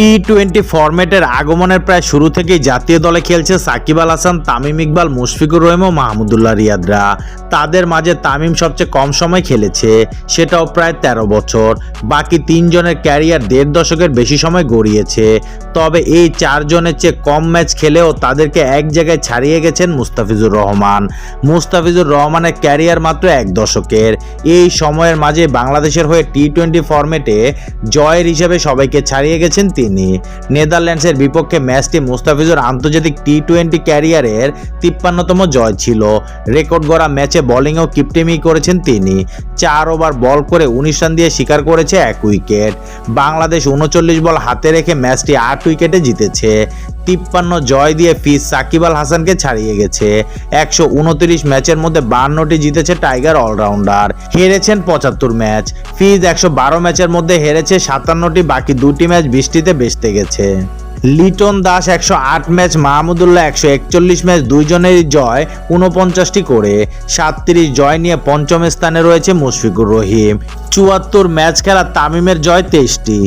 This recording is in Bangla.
টি টোয়েন্টি ফরম্যাটের আগমনের প্রায় শুরু থেকেই জাতীয় দলে খেলছে সাকিব আল হাসান, তামিম ইকবাল, মুশফিকুর রহিম ও মাহমুদুল্লাহ রিয়াদরা। তাদের মাঝে তামিম সবচেয়ে কম সময় খেলেছে, সেটাও প্রায় ১৩ বছর। বাকি তিনজনের ক্যারিয়ার দেড় দশকের বেশি সময় গড়িয়েছে। তবে এই চারজনের চেয়ে কম ম্যাচ খেলেও তাদেরকে এক জায়গায় ছাড়িয়ে গেছেন মুস্তাফিজুর রহমান। মুস্তাফিজুর রহমানের ক্যারিয়ার মাত্র এক দশকের। এই সময়ের মাঝে বাংলাদেশের হয়ে টি টোয়েন্টি ফরম্যাটে জয়ের হিসেবে সবাইকে ছাড়িয়ে গেছেন তিনি। নেদারল্যান্ডসের বিপক্ষে ম্যাচটি মুস্তাফিজুর আন্তর্জাতিক টি টোয়েন্টি ক্যারিয়ারের তিপ্পান্নতম জয় ছিল। রেকর্ড গড়া ম্যাচে বোলিংয়েও কিপটেমি করেছেন তিনি। চার ওভার বল করে উনিশ রান দিয়ে শিকার করেছে এক উইকেট। বাংলাদেশ উনচল্লিশ বল হাতে রেখে ম্যাচটি আট উইকেটে জিতেছে। তিপ্পান্ন জয় দিয়ে ফিজ সাকিব আল হাসানকে ছাড়িয়ে গেছে। একশো উনত্রিশ ম্যাচের মধ্যে বান্নটি জিতেছে টাইগার অলরাউন্ডার। হেরেছেন পঁচাত্তর ম্যাচ। ফিজ একশো বারো ম্যাচের মধ্যে হেরেছে সাতান্নটি, বাকি দুটি ম্যাচ বৃষ্টিতে বেসতে গেছে। লিটন দাস একশো আট ম্যাচ মাহমুদুল্লাহ একশো একচল্লিশ ম্যাচ, দুইজনেরই জয় উনপঞ্চাশটি করে। সাতত্রিশ জয় নিয়ে পঞ্চম স্থানে রয়েছে মুশফিকুর রহিম। চুয়াত্তর ম্যাচ খেলা তামিমের জয় তেইশটি।